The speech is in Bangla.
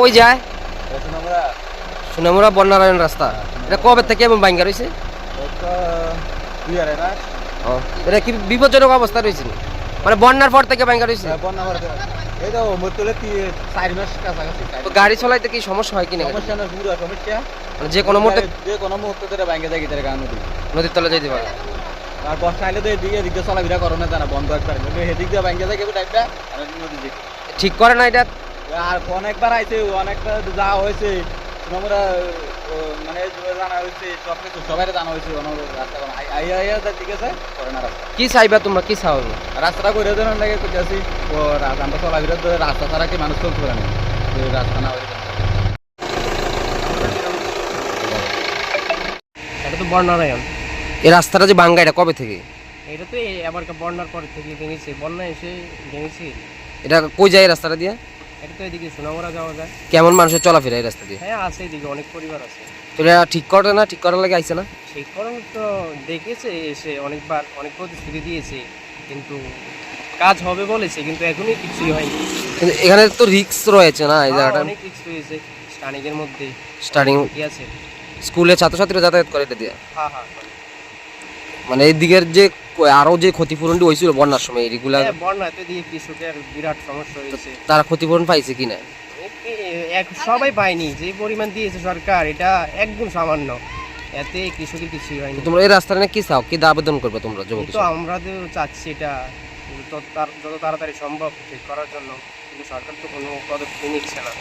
কই যায়? সুনামুরা বন্যারায়ণ রাস্তা। এটা কবে থেকে এবং বাইঙ্গা রয়েছে ও এটা কি বিপজ্জনক অবস্থা রয়েছে? মানে বন্যার পর থেকে বাইঙ্গা রয়েছে তো গাড়ি চলাইতে কি সমস্যা হয় কিনা সমস্যা না মানে যে কোনো মুহূর্তে যে কোনো মুহূর্তে নদীর তলে যেতে পারে। আর বর্ষা আইলে তো এদিকে এদিক চলাফেরা করো না জানা বন্ধ একবার। এদিক দিয়ে ব্যাংকে যাই কেবল টাইপটা আর নদী দিকে ঠিক করে না এটা? আর অনেকবার আইছে অনেকবার যাওয়া হয়েছে। আমরা মানে জানা হয়েছে সব কিছু সবাই জানা হয়েছে রাস্তা আইয়া আইয়া যা ঠিক আছে করে না রাস্তা। কি চাইবা তোমরা কি চাও? রাস্তাটা করে দেন লাগে করতেছি রাস্তা আমরা চলাফেরা তো রাস্তা ছাড়া কি মানুষ চলতে পারে না। যে রাস্তা না এটা তো বন্যারায়ণ এই রাস্তাটা যে বাঙ্গা এটা কবে থেকে? এটা তো আবার বন্যার পর থেকে ভেঙেছে। বন্যা এসে ভেঙেছে। এটা কই যায় এই রাস্তাটা দিয়ে? এটা তো এদিকে যাওয়া যায়। কেমন মানুষের চলাফেরা এই রাস্তা দিয়ে? হ্যাঁ আছে এদিকে অনেক পরিবার আছে। তো এটা ঠিক করে না? ঠিক করার লাগে আইছে না? সেই কারণ তো দেখেছে এসে অনেকবার অনেক প্রতিশ্রুতি দিয়েছে। কিন্তু কাজ হবে বলেছে কিন্তু এখনই কিছুই হয়নি। কিন্তু এখানে তো রিক্স রয়েছে না এই হ্যাঁ, জায়গাটা? অনেক রিস্ক রয়েছে স্টানিকের মধ্যে। স্টার্টিং কি আছে। স্কুলে ছাত্রছাত্রীরা যাতায়াত করে এটা দিয়ে? হ্যাঁ হ্যাঁ মানে এই দিকের যে ক- আরও যে ক্ষতিপূরণটি হয়েছিল বন্যার সময় এগুলা হ্যাঁ, বন্যাতে দিয়ে কৃষকের বিরাট সমস্যা হয়েছে। তারা ক্ষতিপূরণ পাইছে কিনা এ- এক- সবাই পায়নি যে পরিমাণ দিয়েছে সরকার এটা একদম সামান্য। এতে কৃষকের কিছুই হয়নি। তোমরা এই রাস্তাটা কি চাও? কি আবেদন করবে তোমরা যুবক তো আমরা তো চাচ্ছি এটা যত যত তাড়াতাড়ি সম্ভব ঠিক করার জন্য কিন্তু সরকার তো কোনো পদক্ষেপ নিচ্ছে না।